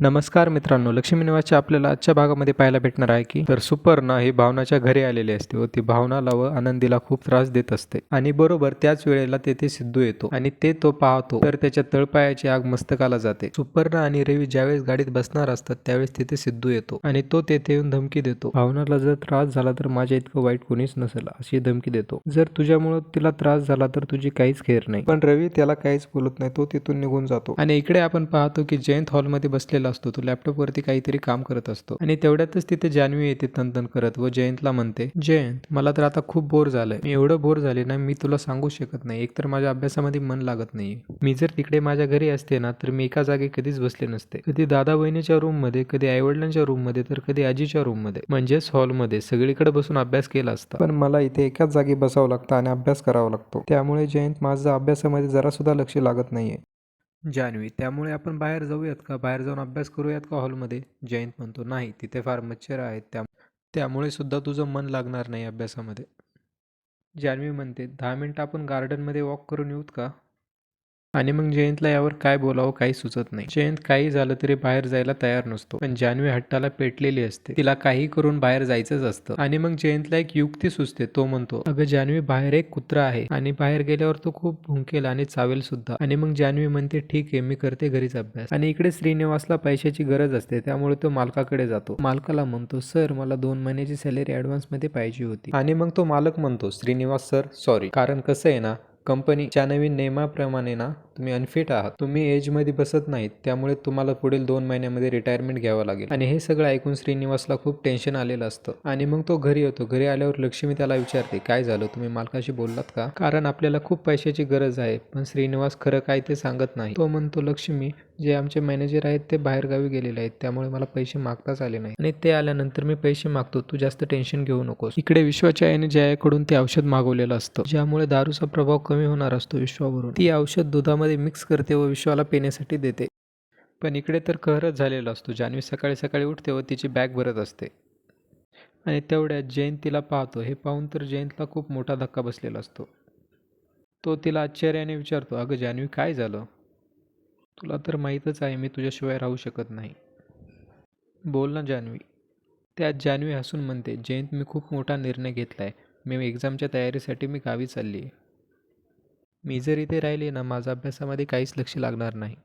नमस्कार मित्रांनो लक्ष्मी निवासच्या आपल्याला आजच्या भागामध्ये पाहायला भेटणार आहे की तर सुपर्णा हे भावनाच्या घरी आलेली असते व ती भावनाला व आनंदीला खूप त्रास देत असते. आणि बरोबर त्याच वेळेला तेथे सिद्धू येतो आणि ते तो पाहतो तर त्याच्या तळपायाची आग मस्तकाला जाते. सुपर्णा आणि रवी ज्यावेळेस गाडीत बसणार असतात त्यावेळेस तिथे सिद्धू येतो आणि तो तेथे येऊन धमकी देतो. भावनाला जर त्रास झाला तर माझ्या इतकं वाईट कोणीच नसेल अशी धमकी देतो. जर तुझ्यामुळे तिला त्रास झाला तर तुझी काहीच खेर नाही. पण रवी त्याला काहीच बोलत नाही तो तिथून निघून जातो. आणि इकडे आपण पाहतो की जयंत हॉलमध्ये बसलेला असतो तो लॅपटॉप वरती काहीतरी काम करत असतो. आणि तेवढ्यातच तिथे जान्हवी येते तनतन करत. व जयंतला म्हणते जयंत मला तर आता खूप बोर झालंय. मी एवढं बोर झाले ना मी तुला सांगू शकत नाही. एकतर माझ्या अभ्यासामध्ये मन लागत नाहीये. मी जर तिकडे माझ्या घरी असते ना तर मी एका जागी कधीच बसले नसते. कधी दादा बहिणीच्या रूममध्ये कधी आई वडिलांच्या रूममध्ये तर कधी आजीच्या रूममध्ये म्हणजेच हॉलमध्ये. सगळीकडे बसून अभ्यास केला असता. पण मला इथे एकाच जागी बसावं लागतं आणि अभ्यास करावा लागतो. त्यामुळे जयंत माझा अभ्यासामध्ये जरा सुद्धा लक्ष लागत नाहीये. जान्हवी. त्यामुळे आपण बाहेर जाऊयात का? बाहेर जाऊन अभ्यास करूयात का हॉलमध्ये? जयंत म्हणतो नाही तिथे फार मच्छर आहेत त्या त्यामुळे सुद्धा तुझं मन लागणार नाही अभ्यासामध्ये. जान्हवी म्हणते दहा मिनटं आपण गार्डनमध्ये वॉक करून येऊत का? आणि मग जयंतला यावर काय बोलावं काही सुचत नाही. जयंत काही झालं तरी बाहेर जायला तयार नसतो. पण जान्हवी हट्टाला पेटलेली असते. तिला काही करून बाहेर जायचंच असतं. आणि मग जयंतला एक युक्ती सुचते. तो म्हणतो अगं जान्हवी बाहेर एक कुत्रा आहे. आणि बाहेर गेल्यावर तो खूप भुंकेल आणि चावेल सुद्धा. आणि मग जान्हवी म्हणते ठीक आहे मी करते घरीच अभ्यास. आणि इकडे श्रीनिवासला पैशाची गरज असते. त्यामुळे तो मालकाकडे जातो. मालकाला म्हणतो सर मला दोन महिन्याची सॅलरी ऍडव्हान्समध्ये पाहिजे होती. आणि मग तो मालक म्हणतो श्रीनिवास सर सॉरी कारण कसं आहे ना कंपनीच्या नवीन नियमाप्रमाणे ना? तुम्ही अनफिट आहात. तुम्ही एजमध्ये बसत नाहीत. त्यामुळे तुम्हाला पुढील दोन महिन्यामध्ये रिटायरमेंट घ्यावं लागेल. आणि हे सगळं ऐकून श्रीनिवासला खूप टेन्शन आलेलं असतं. आणि मग तो घरी येतो. घरी आल्यावर लक्ष्मी त्याला विचारते काय झालं? तुम्ही मालकाशी बोललात का? कारण आपल्याला खूप पैशाची गरज आहे. पण श्रीनिवास खरं काय ते सांगत नाही. तो म्हणतो लक्ष्मी जे आमचे मॅनेजर आहेत ते बाहेरगावी गेलेले आहेत. त्यामुळे मला पैसे मागताच आले नाही आणि ते आल्यानंतर मी पैसे मागतो. तू जास्त टेन्शन घेऊ नकोस. इकडे विश्वाच्या आईने जयाकडून ते औषध मागवलेलं असतं. ज्यामुळे दारूचा प्रभाव कमी होणार असतो विश्वावरून. ती औषध दुधामध्ये मिक्स करते व विश्वाला पिण्यासाठी देते. पण इकडे तर कहरच झालेला असतो. जान्हवी सकाळी सकाळी उठते व तिची बॅग भरत असते. आणि तेवढ्यात जयंत तिला पाहतो. हे पाहून तर जयंतला खूप मोठा धक्का बसलेला असतो. तो तिला आश्चर्याने विचारतो अगं जान्हवी काय झालं? तुला तर माहीतच आहे मी तुझ्याशिवाय राहू शकत नाही. बोल ना जान्हवी. त्यात जान्हवी हसून म्हणते जयंत मी खूप मोठा निर्णय घेतला आहे मी एक्झामच्या तयारीसाठी मी गावी चालली आहे मी जर इथे राहिले ना माझा अभ्यासामध्ये काहीच लक्ष लागणार नाही.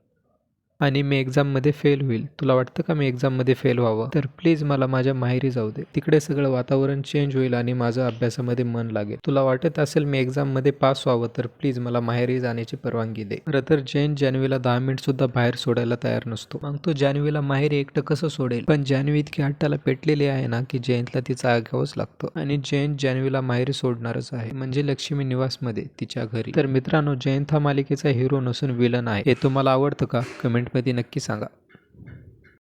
आणि मी एक्झाममध्ये फेल होईल. तुला वाटतं का मी एक्झाममध्ये फेल व्हावं? तर प्लीज मला माझ्या माहेरी जाऊ दे. तिकडे सगळं वातावरण चेंज होईल आणि माझं अभ्यासामध्ये मन लागेल. तुला वाटत असेल मी एक्झाममध्ये पास व्हावं तर प्लीज मला माहेरी जाण्याची परवानगी दे. खरं तर जैन जान्हवीला दहा मिनिट सुद्धा बाहेर सोडायला तयार नसतो. मग तो जान्हवीला माहेरी एकटं कसं सोडेल? पण जान्हवी इतकी हट्टाला पेटलेली आहे ना की जयंतला तिचा आगावच लागतो. आणि जयंत जान्हवीला माहेरी सोडणारच आहे. म्हणजे लक्ष्मी निवासमध्ये तिच्या घरी. तर मित्रांनो जयंत हा मालिकेचा हिरो नसून विलन आहे. हे तुम्हाला आवडतं का? कमेंट कधी नक्की सांगा.